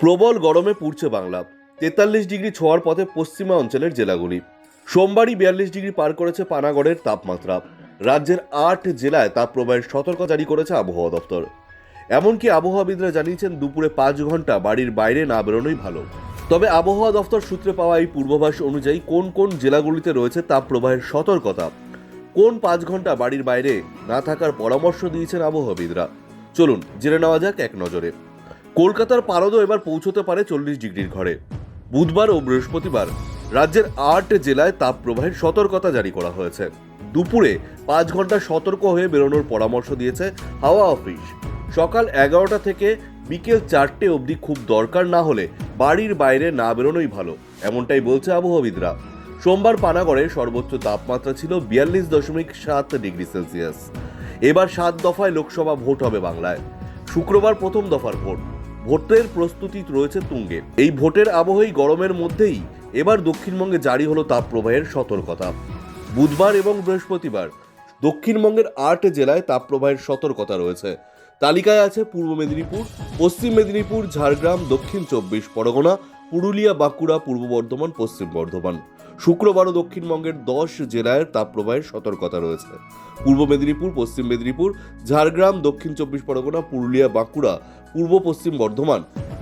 প্রবল গরমে পুড়ছে বাংলা। তেতাল্লিশ ডিগ্রি ছোঁয়ার পথে পশ্চিমা অঞ্চলের জেলাগুলি। সোমবারই বিয়াল্লিশ ডিগ্রি পার করেছে পানাগড়ের তাপমাত্রা। রাজ্যের আট জেলায় তাপপ্রবাহের সতর্ক জারি করেছে আবহাওয়া দপ্তর। এমনকি আবহাওয়াবিদরা জানিয়েছেন দুপুরে পাঁচ ঘণ্টা বাড়ির বাইরে না বেরোনোই ভালো। তবে আবহাওয়া দপ্তর সূত্রে পাওয়া এই পূর্বাভাস অনুযায়ী কোন কোন জেলাগুলিতে রয়েছে তাপপ্রবাহের সতর্কতা, কোন পাঁচ ঘণ্টা বাড়ির বাইরে না থাকার পরামর্শ দিয়েছেন আবহাওয়াবিদরা। চলুন জেনে নেওয়া যাক এক নজরে। কলকাতার পারদও এবার পৌঁছতে পারে চল্লিশ ডিগ্রির ঘরে। বুধবার ও বৃহস্পতিবার রাজ্যের আট জেলায় তাপপ্রবাহের সতর্কতা জারি করা হয়েছে। দুপুরে পাঁচ ঘণ্টা সতর্ক হয়ে বেরোনোর পরামর্শ দিয়েছে হাওয়া অফিস। সকাল এগারোটা থেকে বিকেল চারটে অবধি খুব দরকার না হলে বাড়ির বাইরে না বেরোনোই ভালো, এমনটাই বলছে আবহাওয়াবিদরা। সোমবার পানাগড়ে সর্বোচ্চ তাপমাত্রা ছিল বিয়াল্লিশ দশমিক সাত ডিগ্রি সেলসিয়াস। এবার সাত দফায় লোকসভা ভোট হবে বাংলায়। শুক্রবার প্রথম দফার ভোট। ভোটের প্রস্তুতি রয়েছে তুঙ্গে। এই ভোটের আবহেই গরমের মধ্যেই এবার দক্ষিণবঙ্গে জারি হলো তাপপ্রবাহের সতর্কতা। বুধবার এবং বৃহস্পতিবার দক্ষিণবঙ্গের আট জেলায় তাপপ্রবাহের সতর্কতা রয়েছে। তালিকায় আছে পূর্ব মেদিনীপুর, পশ্চিম মেদিনীপুর, ঝাড়গ্রাম, দক্ষিণ চব্বিশ পরগনা, পুরুলিয়া, বাঁকুড়া, পূর্ব বর্ধমান, পশ্চিম বর্ধমান। শুক্রবারও দক্ষিণবঙ্গের দশ জেলায় তাপপ্রবাহের সতর্কতা রয়েছে। পূর্ব মেদিনীপুর, পশ্চিম মেদিনীপুর, ঝাড়গ্রাম, দক্ষিণ চব্বিশ পরগনা, পুরুলিয়া, বাঁকুড়া পূর্ব পশ্চিম বর্ধমান।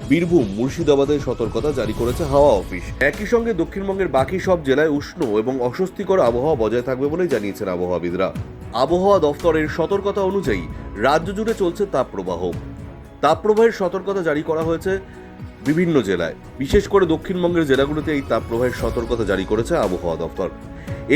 বীরভূম মুর্শিদাবাদের সতর্কতা জারি করেছে হাওয়া অফিস। একই সঙ্গে দক্ষিণবঙ্গের বাকি সব জেলায় উষ্ণ এবং অস্বস্তিকর আবহাওয়া বজায় থাকবে বলে জানিয়েছেন আবহাওয়াবিদরা। আবহাওয়া দফতরের সতর্কতা অনুযায়ী রাজ্য জুড়ে চলছে তাপপ্রবাহ। তাপপ্রবাহের সতর্কতা জারি করা হয়েছে বিভিন্ন জেলায়, বিশেষ করে দক্ষিণবঙ্গের জেলাগুলিতে এই তাপপ্রবাহের সতর্কতা জারি করেছে আবহাওয়া দফতর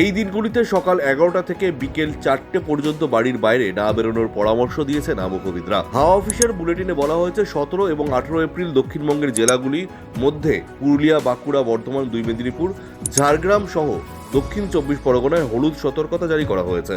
এই দিনগুলিতে সকাল এগারোটা থেকে বিকেল চারটে পর্যন্ত বাড়ির বাইরে না বেরোনোর পরামর্শ দিয়েছেন আবহাওয়াবিদরা হাওয়া অফিসের বুলেটিনে বলা হয়েছে, সতেরো এবং আঠেরো এপ্রিল দক্ষিণবঙ্গের জেলাগুলির মধ্যে পুরুলিয়া, বাঁকুড়া, বর্ধমান, দুই মেদিনীপুর, ঝাড়গ্রাম সহ দক্ষিণ চব্বিশ পরগনায় হলুদ সতর্কতা জারি করা হয়েছে।